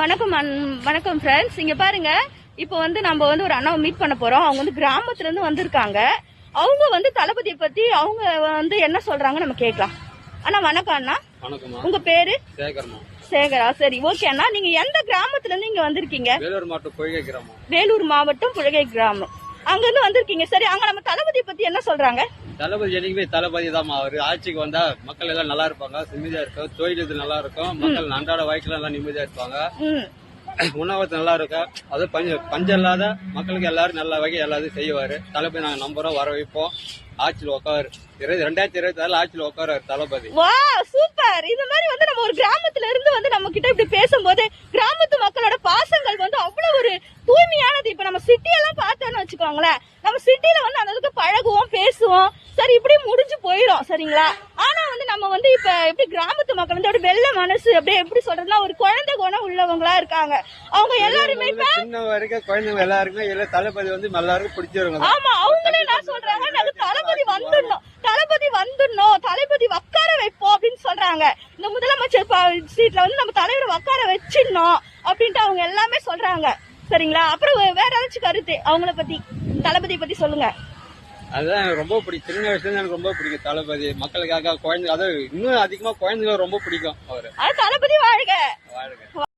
வணக்கம் வணக்கம் ஃப்ரெண்ட்ஸ் இங்க பாருங்க இப்போ வந்து நம்ம வந்து ஒரு அண்ணாவை மீட் பண்ண போறோம். அவங்க வந்து கிராமத்துல இருந்து வந்திருக்காங்க. அவங்க வந்து தளபதியை பத்தி அவங்க வந்து என்ன சொல்றாங்க நம்ம கேட்கலாம். அண்ணா வணக்கம் அண்ணா. உங்க பேரு? சேகரா. சரி ஓகே அண்ணா. நீங்க எந்த கிராமத்துல இருந்து இங்க வந்திருக்கீங்க? வேலூர் மாவட்டம் பொய்கை கிராமம். வேலூர் மாவட்டம் புழகை கிராமம். அங்க இருந்து வந்திருக்கீங்க. சரி அங்க நம்ம தளபதியை பத்தி என்ன சொல்றாங்க? தளபதி என்றைக்குமே தளபதி தான் அவர். ஆட்சிக்கு வந்தா மக்கள் எல்லாம் நல்லா இருப்பாங்க நிம்மதியா இருக்கும் தொழில் இது நல்லா இருக்கும் மக்கள் அன்றாட வாழ்க்கையில எல்லாம் நிம்மதியா இருப்பாங்க. உணவகத்து நல்லா இருக்கும். அது பஞ்ச பஞ்சம் இல்லாத மக்களுக்கு எல்லாரும் நல்ல வகை எல்லாத்தையும் செய்வாரு. தளபதி நாங்க நம்புறோம் வர வைப்போம். ஆட்சியில் உட்காரு இருபது ரெண்டாயிரத்தி இருபத்தி ஆறுல ஆட்சியில் உட்காரு தளபதி. வா சூப்பர். இந்த மாதிரி வந்து நம்ம ஒரு கிராமத்துல இருந்து வந்து நம்ம கிட்ட இப்படி பேசும்போது கிராமத்து மக்களோட பாசங்கள் வந்து அவ்வளவு ஒரு தூய்மையானது. இப்ப நம்ம சிட்டி எல்லாம் பார்த்தோம்னு வச்சுக்கோங்களேன். நம்ம சிட்டில வந்து அந்த அளவுக்கு பழகுவோம் பேசுவோம். சரி இப்படி முடிஞ்சு போயிடும் சரிங்களா? ஆனா வந்து நம்ம வந்து இப்ப எப்படி கிராமத்து மக்கள் வந்து அப்படியே வெள்ள மனசு அப்படியே எப்படி சொல்றதுன்னா ஒரு குழந்தை குணம் உள்ளவங்களா இருக்காங்க. அவங்க எல்லாருமே சின்ன வரைக்கும் குழந்தைங்க எல்லாருக்குமே எல்லாம் தளபதி வந்து எல்லாருக்கும் பிடிச்சவங்க தான். ஆமா அவங்களே நான் சொல்றாங்க? நாங்க தளபதி வந்துடணும் தளபதி வந்துடணும் தளபதி உட்கார வைப்போம் அப்படின்னு சொல்றாங்க. இந்த முதலமைச்சர் சீட்ல வந்து நம்ம தலைவரை உட்கார வச்சிடணும் அப்படின்ட்டு அவங்க எல்லாமே சொல்றாங்க. சரிங்களா? அப்புறம் வேற ஏதாச்சும் கருத்து? அவங்கள பத்தி தளபதி பத்தி சொல்லுங்க. அதுதான் எனக்கு ரொம்ப பிடிக்கும். சின்ன வயசுல இருந்து எனக்கு ரொம்ப பிடிக்கும். தளபதி மக்களுக்காக குழந்தை அதாவது இன்னும் அதிகமா குழந்தைங்க ரொம்ப பிடிக்கும் அவரு. தளபதி வாழ்க. வாழ்க.